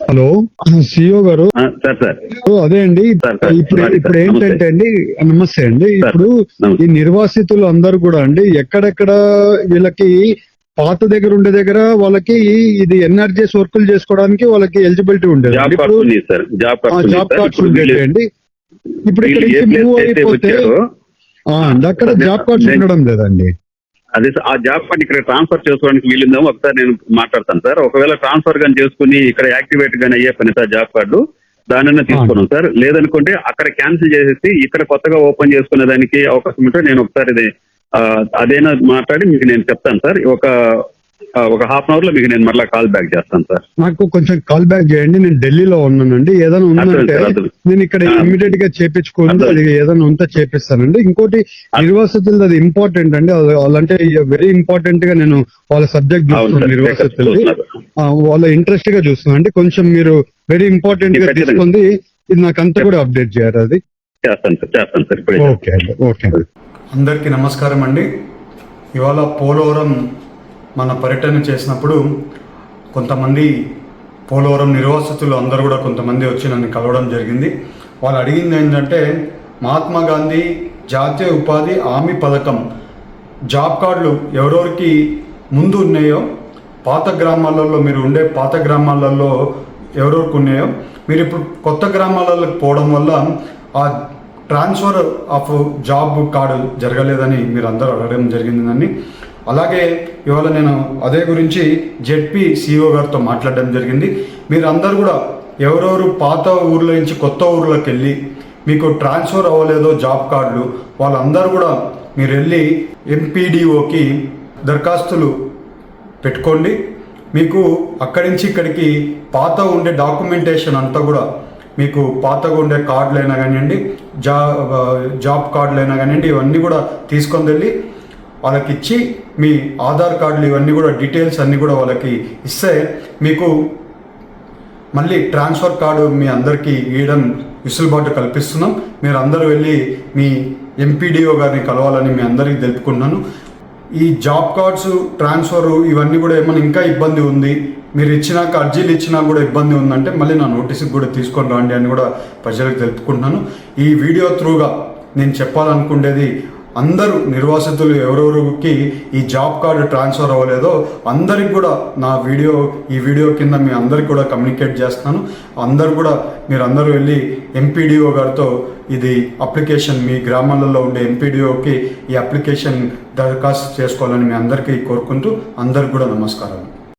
Hello CO గారు అదే అండి. ఇప్పుడు ఇప్పుడు. ఏంటంటే అండి నమస్తే అండి ఇప్పుడు. ఈ నిర్వాసితులు అందరూ కూడా అండి ఎక్కడెక్కడ వీళ్ళకి పాత దగ్గర ఉండే దగ్గర వాళ్ళకి ఇది ఎన్ఆర్జీఎస్ వర్కులు చేసుకోవడానికి వాళ్ళకి ఎలిజిబిలిటీ ఉండేది జాబ్ ఇప్పుడు జాబ్ కార్డ్స్ ఇప్పుడు ఉండేది అండి మూవ్ అయిపోతే అక్కడ జాబ్. కార్డ్స్ ఉండడం లేదండి అదే సార్, ఆ జాబ్ కార్డ్ ఇక్కడ ట్రాన్స్ఫర్ చేసుకోవడానికి వీలుందేమో ఒకసారి నేను మాట్లాడతాను సార్ ఒకవేళ ట్రాన్స్ఫర్ గాని చేసుకుని ఇక్కడ యాక్టివేట్ గానీ అయ్యే పని సార్ జాబ్ కార్డు దానన్నా తీసుకున్నాం సార్ లేదనుకుంటే అక్కడ క్యాన్సిల్ చేసేసి ఇక్కడ కొత్తగా ఓపెన్ చేసుకునే దానికి అవకాశం ఉంటే నేను ఒకసారి అదేనా మాట్లాడి మీకు నేను చెప్తాను సార్ ఒక ఒక హాఫ్ అన్ అవర్లో మీకు నేను మళ్ళీ కాల్ బ్యాక్ చేస్తాను సార్ నాకు కొంచెం కాల్ బ్యాక్ చేయండి నేను ఢిల్లీలో ఉన్నానండి. ఏదైనా ఉందంటే. నేను ఇక్కడ. ఇమీడియట్గా చేపించుకోండి అది. ఏదైనా ఉంటే చేపిస్తానండి. ఇంకోటి నిర్వాసితులది అది ఇంపార్టెంట్ అండి. వాళ్ళంటే వెరీ ఇంపార్టెంట్గా నేను వాళ్ళ సబ్జెక్ట్ చూస్తున్నాను. ఆ, వాళ్ళ ఇంట్రెస్ట్గా చూస్తున్నాను. అంటే కొంచెం మీరు వెరీ ఇంపార్టెంట్గా. తీసుకుంది ఇది నాకు అంతా కూడా అప్డేట్ చేయాలి అది. చేస్తాను సార్ చేస్తాను సార్ ఇప్పుడే ఓకే అండి ఓకే అందరికీ నమస్కారం అండి. ఇవాళ పోలవరం మన పర్యటన చేసినప్పుడు కొంతమంది పోలవరం నిర్వాసితులు అందరూ కూడా కొంతమంది వచ్చి నన్ను కలవడం జరిగింది. వాళ్ళు అడిగింది ఏంటంటే మహాత్మా గాంధీ జాతీయ ఉపాధి హామీ పథకం జాబ్ కార్డులు ఎవరెవరికి ముందు ఉన్నాయో పాత గ్రామాలలో మీరు ఉండే పాత గ్రామాలలో ఎవరెవరికి ఉన్నాయో మీరు ఇప్పుడు కొత్త గ్రామాలకు పోవడం వల్ల ఆ ట్రాన్స్ఫర్ ఆఫ్ జాబ్ కార్డు జరగలేదని మీరు అందరూ అడగడం జరిగిందని అలాగే ఇవాళ నేను అదే గురించి జెడ్పీ సిఇఓ గారితో మాట్లాడడం జరిగింది. మీరందరూ కూడా ఎవరెవరు పాత ఊర్లో నుంచి కొత్త ఊర్లోకి వెళ్ళి మీకు ట్రాన్స్ఫర్ అవ్వలేదో జాబ్ కార్డులు వాళ్ళందరూ కూడా మీరు వెళ్ళి ఎంపీడీఓకి దరఖాస్తులు పెట్టుకోండి. మీకు అక్కడి నుంచి ఇక్కడికి పాత ఉండే డాక్యుమెంటేషన్ అంతా కూడా మీకు పాతగా ఉండే కార్డులు అయినా కానివ్వండి జా జాబ్ కార్డులైనా కానివ్వండి ఇవన్నీ కూడా తీసుకొని వెళ్ళి వాళ్ళకి ఇచ్చి మీ ఆధార్ కార్డులు ఇవన్నీ కూడా డీటెయిల్స్ అన్నీ కూడా వాళ్ళకి ఇస్తే మీకు మళ్ళీ ట్రాన్స్ఫర్ కార్డు మీ అందరికీ ఇవ్వడం వెసులుబాటు కల్పిస్తున్నాం. మీరు అందరూ వెళ్ళి మీ ఎంపీడీఓ గారిని కలవాలని మీ అందరికీ తెలుపుకుంటున్నాను. ఈ జాబ్ కార్డ్స్ ట్రాన్స్ఫర్ ఇవన్నీ కూడా ఏమైనా ఇంకా ఇబ్బంది ఉంది? మీరు ఇచ్చినాక అర్జీలు ఇచ్చినా కూడా ఇబ్బంది ఉందంటే మళ్ళీ నా నోటీస్కి కూడా తీసుకొని రండి అని కూడా ప్రజలకు తెలుపుకుంటున్నాను. ఈ వీడియో త్రూగా నేను చెప్పాలనుకునేది అందరూ నిర్వాసితులు ఎవరెవరికి ఈ జాబ్ కార్డు ట్రాన్స్ఫర్ అవ్వలేదో అందరికి కూడా నా వీడియో ఈ వీడియో కింద మీ అందరికి కూడా కమ్యూనికేట్ చేస్తున్నాను. అందరు కూడా మీరు అందరూ వెళ్ళి ఎంపీడీఓ గారితో ఇది అప్లికేషన్ మీ గ్రామాలలో ఉండే ఎంపీడీఓకి ఈ అప్లికేషన్ దరఖాస్తు చేసుకోవాలని మీ అందరికీ కోరుకుంటూ అందరికి కూడా నమస్కారం